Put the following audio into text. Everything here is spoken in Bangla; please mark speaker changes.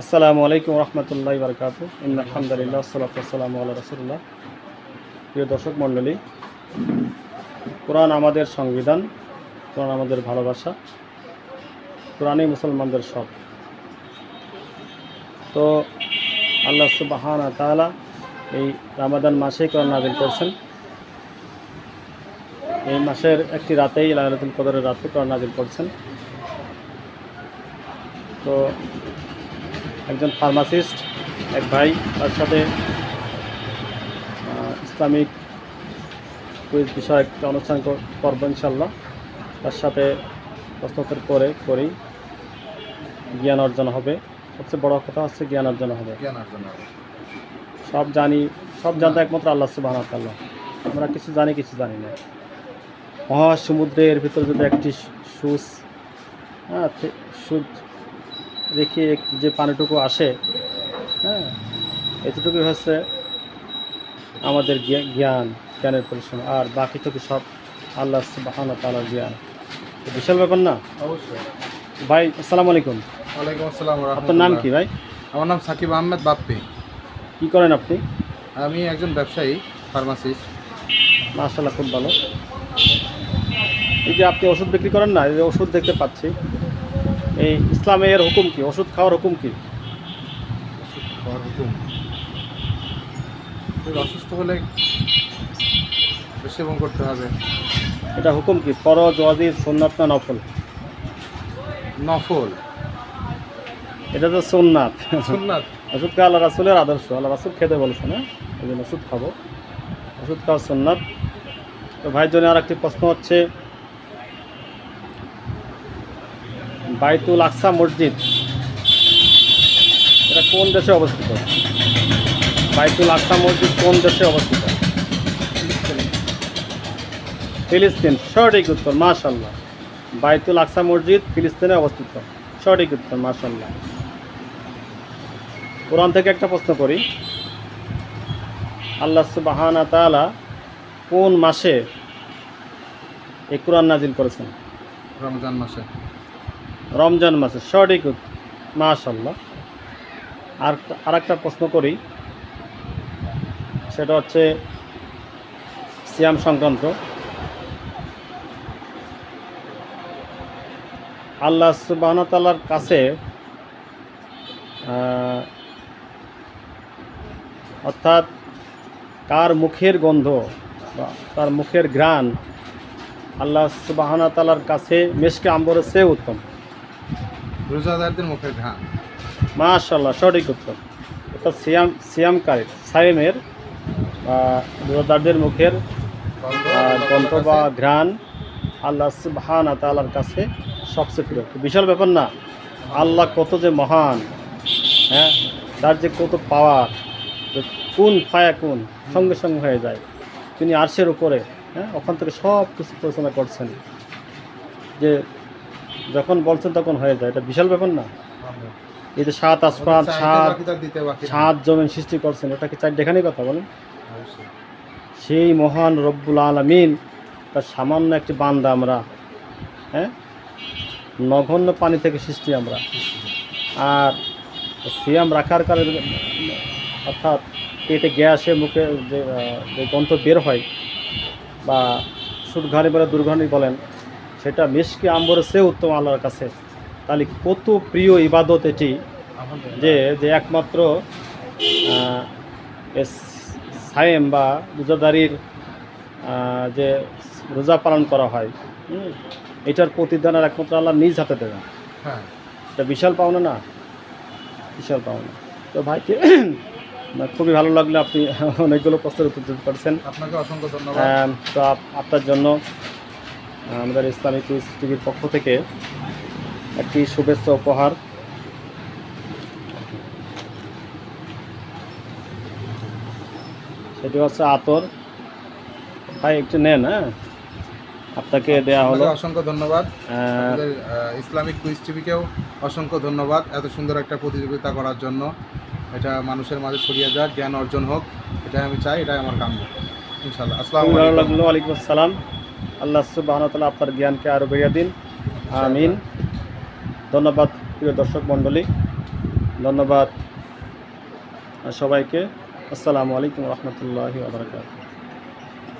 Speaker 1: আসসালামু আলাইকুম রহমতুল্লাহ বারকাত। আলহামদুলিল্লাহ সাল্লাম আল্লাহ রসুল্লাহ প্রিয় দর্শক মণ্ডলী, কোরআন আমাদের সংবিধান, কোরআন আমাদের ভালোবাসা, কোরআনই মুসলমানদের সব তো আল্লাহ সুবাহান তাআলা এই রামাদান মাসেই কোরআন নাজিল করছেন। এই মাসের একটি রাতেই লাইলাতুল কদরের রাতে কোরআন নাজিল করছেন। তো একজন ফার্মাসিস্ট এক ভাই তার সাথে ইসলামিক কুইজ বিষয়ে একটা অনুষ্ঠান কর- করব ইনশাল্লাহ তার সাথে প্রশ্নোত্তর করে করেই জ্ঞান অর্জন হবে। সবচেয়ে বড় কথা হচ্ছে জ্ঞান অর্জন হবে। সব জানি সব জানতে একমাত্র আল্লাহ সুবাহ আল্লাহ আমরা কিছু জানি কিছু জানি না। মহাসমুদ্রের ভিতরে যদি একটি সুচ হ্যাঁ সুচ রেখে যে পানিটুকু আসে হ্যাঁ এতটুকুই হচ্ছে আমাদের জ্ঞান জ্ঞানের পরিশ্রম। আর বাকিটুকু সব আল্লাহ সুবাহ তালার জ্ঞান। বিশাল ব্যাপার না?
Speaker 2: অবশ্যই।
Speaker 1: ভাই আসসালামু আলাইকুম।
Speaker 2: ওয়ালাইকুম আসসালাম
Speaker 1: আপনার নাম কি ভাই?
Speaker 2: আমার নাম সাকিব আহমেদ বাপ্পি।
Speaker 1: কি করেন আপনি?
Speaker 2: আমি একজন ব্যবসায়ী ফার্মাসিস্ট।
Speaker 1: মাশাল্লাহ খুব ভালো। এই যে আপনি ওষুধ বিক্রি করেন না এই যে ওষুধ দেখতে পাচ্ছি। এই ইসলামের হুকুম কি? ওষুধ খাওয়ার হুকুম কি?
Speaker 2: খাওয়ার হুকুম। অসুস্থ হলে সেবন করতে হবে।
Speaker 1: এটা হুকুম কি? ফরজ ওয়াজিব সুন্নাত না নফল?
Speaker 2: নফল।
Speaker 1: এটা তো সুন্নাত।
Speaker 2: সুন্নাত।
Speaker 1: ওষুধ খাওয়া আল্লাহ রাসুলের আদর্শ। আল্লাহ রাসুল খেতে বলেছেন হ্যাঁ এই জন্য ওষুধ খাব। ওষুধ খাওয়া সুন্নাত। তো ভাইয়ের জন্য আর একটি প্রশ্ন হচ্ছে বাইতুল আকসা মসজিদ। এটা কোন দেশে অবস্থিত? বাইতুল আকসা মসজিদ কোন দেশে অবস্থিত? ফিলিস্তিন। সঠিক উত্তর মাশাল্লাহ বাইতুল আকসা মসজিদ ফিলিস্তিনে অবস্থিত। সঠিক উত্তর মাশাল্লাহ কোরআন থেকে একটা প্রশ্ন করি। আল্লাহ সুবাহানা তাআলা কোন মাসে এই কোরআন নাজিল করেছেন?
Speaker 2: রমজান মাসে।
Speaker 1: রমজান মাসে সঠিক মাশাল্লাহ আর আর একটা প্রশ্ন করি। সেটা হচ্ছে সিয়াম সংক্রান্ত। আল্লাহ সুবাহন তালার কাছে অর্থাৎ কার মুখের গন্ধ তার মুখের ঘ্রাণ আল্লাহ সুবাহনা তালার কাছে মেশকে আম্বরের চেয়ে উত্তম।
Speaker 2: রোজাদারদের মুখের ঘাম
Speaker 1: মাশাল্লাহ সঠিক উত্তর। অর্থাৎ সিয়াম সিয়ামকারী সাইমের রোজাদারদের মুখের গন্ধ বা ঘ্রাণ। আল্লাহ সুবহান তালার কাছে সবচেয়ে প্রিয়। বিশাল ব্যাপার না? আল্লাহ কত যে মহান হ্যাঁ? তার যে কত পাওয়ার কোন ফায়া কোন সঙ্গে সঙ্গে হয়ে যায়। তিনি আরশের উপরে হ্যাঁ? ওখান থেকে সব কিছু পরিচালনা করছেন। যে যখন বলছেন তখন হয়ে যায়। এটা বিশাল ব্যাপার না। এই যে সাত আসমান সাত। সাত জমিন সৃষ্টি করছেন এটা কি চার দেখানি কথা বলেন? সেই মহান রব্বুল আলমিন তার সামান্য একটি বান্দা আমরা হ্যাঁ? নগণ্য পানি থেকে সৃষ্টি আমরা। আর সিয়াম রাখার কারণে অর্থাৎ পেটে গ্যাসে মুখে যে গন্ধ বের হয় বা সুদঘানি বলে দুর্ঘানি বলেন সেটা মিশকে আম্বরের সে উত্তম আল্লাহর কাছে। তাহলে কত প্রিয় ইবাদত এটি যে যে একমাত্র এ সায়েম বা রোজাদারির যে রোজা পালন করা হয় এটার প্রতিদানের একমাত্র আল্লাহ নিজ হাতে দেবেন।
Speaker 2: হ্যাঁ।
Speaker 1: এটা বিশাল পাওনা না? বিশাল পাওনা। তো ভাইকে খুবই ভালো লাগল আপনি অনেকগুলো প্রশ্নের উত্তর দিতে পারছেন।
Speaker 2: আপনাকে অসংখ্য ধন্যবাদ।
Speaker 1: তো আপনার জন্য আমাদের ইসলামিক কুইজ টিভির পক্ষ থেকে একটি শুভেচ্ছা উপহার। সেটি হচ্ছে আতর। ভাই একটু নেন হ্যাঁ? আপনাকে দেয়া হলো।
Speaker 2: অসংখ্য ধন্যবাদ।
Speaker 1: আহ,
Speaker 2: ইসলামিক কুইজ টিভিকেও অসংখ্য ধন্যবাদ এত সুন্দর একটা প্রতিযোগিতা করার জন্য। এটা মানুষের মাঝে ছড়িয়ে যাক জ্ঞান অর্জন হোক এটাই আমি চাই এটাই আমার কাম্য। ইনশাল্লাহ আসসালামু আলাইকুম।
Speaker 1: ওয়ালাইকুম আসসালাম। আল্লাহ সুবাহতাল আপনার জ্ঞানকে আরও বেরিয়ে দিন। আমিন। ধন্যবাদ, প্রিয় দর্শক মণ্ডলী। ধন্যবাদ সবাইকে। আসসালামু আলাইকুম রহমতুল্লাহি আবরকাত